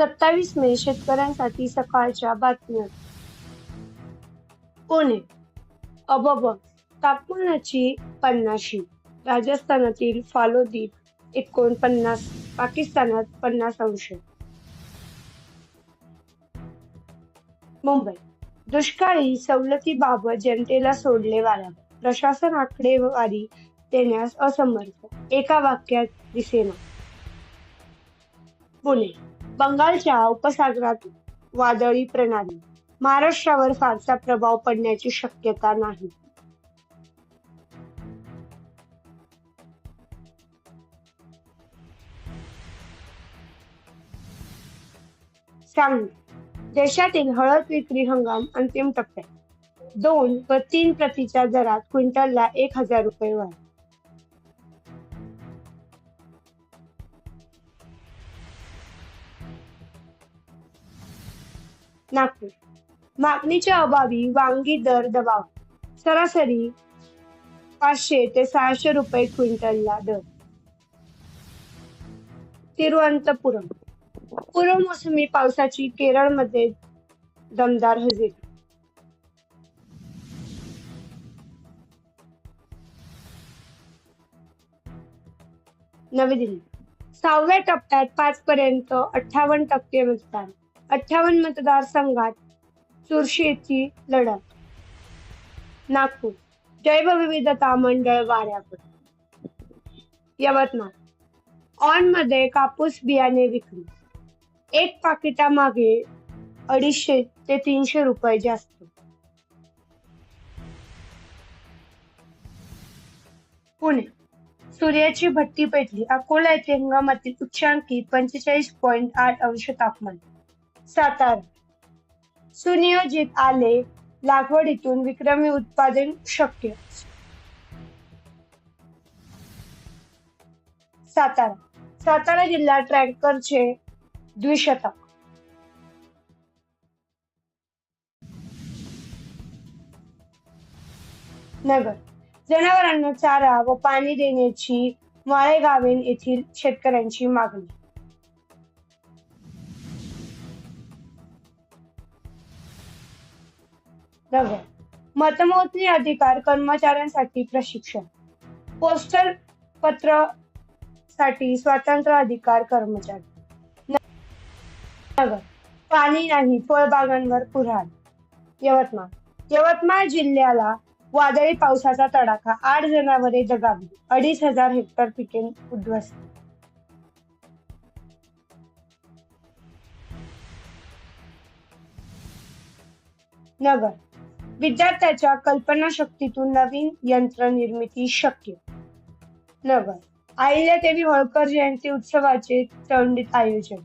सत्तावीस मे शेतकऱ्यांसाठी सकाळच्या बातम्या. पुणे. अबब. तापमानाची पन्नाशी. राजस्थानातील फालोदीप एकोणपन्नास पाकिस्तानात पन्नास अंश. मुंबई. दुष्काळी सवलतीबाबत जनतेला सोडले वारा. प्रशासन आकडेवारी देण्यास असमर्थ. एका वाक्यात दिसेना. पुणे. बंगालच्या उपसागरात वादळी प्रणाली. महाराष्ट्रावर फारसा प्रभाव पडण्याची शक्यता नाही. सांगली. देशातील हळद विक्री हंगाम अंतिम टप्प्यात. दोन व तीन प्रतीच्या दरात क्विंटलला एक हजार रुपये वाढ. नागपूर मागणीच्या अभावी वांगी दर दबाव. सरासरी पाचशे ते सहाशे रुपये क्विंटलला दर. तिरुवनंतपुरम पूर्व मोसमी पावसाची केरळमध्ये दमदार हजेरी. नवी दिल्ली. सहाव्या टप्प्यात पाच पर्यंत अठ्ठावन्न टक्के मतदान. अठ्ठावन्न मतदारसंघात चुरशीची लढत. नागपूर. जैवविविधता मंडळ वाऱ्यावर. यवतमाळ. ऑनमध्ये कापूस बियाणे विक्री. एक पाकिटामागे अडीचशे ते तीनशे रुपये जास्त. पुणे. सूर्याची भट्टी पेटली. अकोला येथे हंगामातील उच्चांकी पंचेचाळीस पॉईंट आठ अंश तापमान. सातारा सुनियोजित आले लागवडीतून विक्रमी उत्पादन शक्य. सातारा. सातारा जिल्हा ट्रॅक्टरचे द्विशतक. नगर. जनावरांना चारा व पाणी देण्याची माळेगावेन येथील शेतकऱ्यांची मागणी. नगर मतमोजणी अधिकार कर्मचाऱ्यांसाठी प्रशिक्षण. पोस्टल पत्रसाठी स्वतंत्र अधिकार कर्मचारी. नगर. पाणी नाही फळबागांवर पुराण. यवतमाळ. यवतमाळ जिल्ह्याला वादळी पावसाचा तडाखा आठ जनावरे जगावली अडीच हजार हेक्टर पिके उद्ध्वस्त नगर. विद्यार्थ्याच्या कल्पनाशक्तीतून नवीन यंत्र निर्मिती शक्य. नगर अहिल्यादेवी होळकर जयंती उत्सवाचे तळणीत आयोजन.